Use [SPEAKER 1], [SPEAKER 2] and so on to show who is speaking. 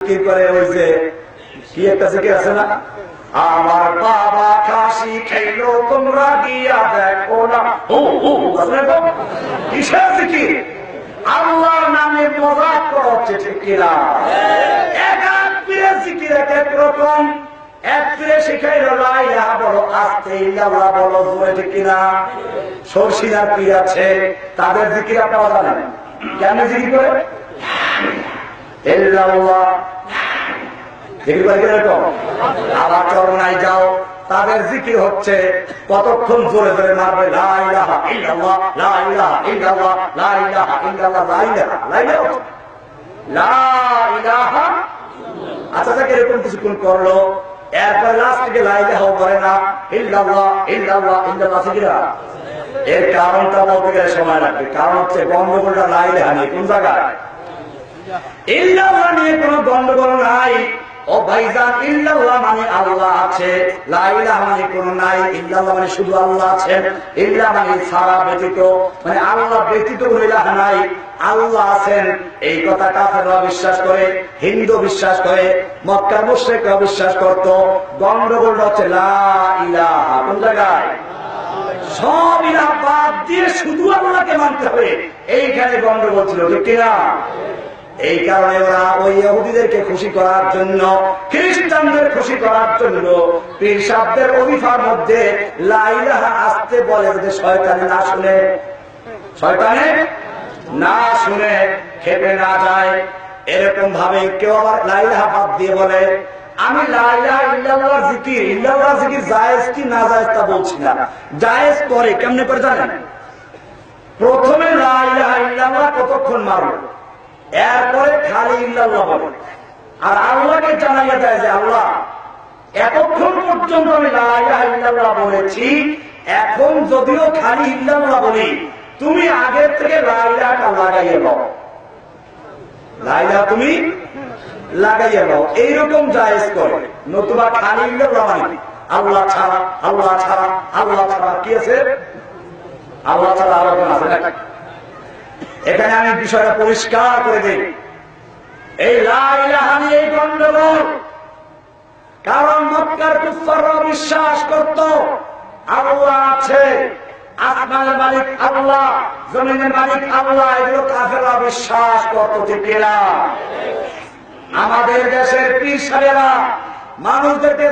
[SPEAKER 1] কি করে ওই যে, কি একটা আছে না? আমার বাবা কাশি খেলো, তোমরা গিয়া দেখো না। আল্লাহর নামে হচ্ছে ঠিক এক জিকির এক রকম এক পীরে শিখাইল লাইলা বলো, আস্তে বলো ঠিক আছে, তাদের জিকির আপনারা জানেন। কেন জিকির করে ইল্লাল্লাহ জিকির করে কীরকম কতক্ষণ জোরে জোরে মারবে আচ্ছা যাকে, এরকম কিছুক্ষণ করল। না এর কারণটা বলতে গেলে সময় লাগবে। কারণ হচ্ছে গন্ডগোলটা লা ইলাহা নেই। কোন জায়গায়? ইল্লাল্লাহ নিয়ে কোনো গন্ডগোল নাই। ও ভাইজান মানে আল্লাহ আছে। লা মানে কোনো নাই। মানে শুধু আল্লাহ ইল্লাহ মানে ব্যতীত মানে আল্লাহ ব্যতীত নাই। আল্লাহ আছেন। এই কথা কাফেররা বিশ্বাস করে, হিন্দু বিশ্বাস করে, মক্কার মুশরিকরা বিশ্বাস করত। গন্ডগোলটা হচ্ছে কোন জায়গায়? সব ইলাহ বাদ দিয়ে শুধু আল্লাহকে মানতে হবে। এইখানে গন্ডগোল ছিল, ঠিক কিনা? এই কারণে ওরা ওই ইহুদিদেরকে খুশি করার জন্য, খ্রিস্টানদের খুশি করার জন্য পীর সাহেবদের অভিফার মধ্যে লাইলাহা আসতে বলে যে শয়তানে না শুনে। শয়তানে না শুনে খেপে না যায়। এরকম ভাবে কেউ আবার লাইলাহা বাদ দিয়ে বলে, আমি জিকির ইল্লাল্লাহ জিকির জায়েজ কি না জায়েজ তা বলছি না। জায়েজ কেমনে করে জানেন? প্রথমে লাইলাহা ইল্লাল্লাহ কতক্ষণ মারলো? এরপরে খালি ইল্লাল্লাহ বলে আর আল্লাহকে জানাইয়া দেয় যে, আল্লাহ, এতক্ষণ পর্যন্ত আমি ইল্লাল্লাহ বলেছি, এখন যদিও খালি ইল্লাল্লাহ বলি, তুমি আগের থেকে লা ইলাহাটা লাগাইয়ে দাও। লা ইলাহা তুমি লাগাইয়ে দাও। এইরকম জায়েজ করে। নতুবা খালি ইল্লাল্লাহ মানে আল্লাহ ছাড়া আল্লাহ ছাড়া আল্লাহ ছাড়া কি আছে? আল্লাহ ছাড়া আলোচনা আছে না এখানে আমি বিষয়টা পরিষ্কার করে দিই। এই লাইলাহানি এই গন্ডগোল কারণ মক্কার কুফাররা বিশ্বাস করত, আল্লাহ আছে আসমানের মালিক আল্লাহ, জমিনের মালিক আল্লাহ, এগুলো কাফেররা বিশ্বাস করত, ঠিক আমাদের দেশের পীর মানুষদেরকে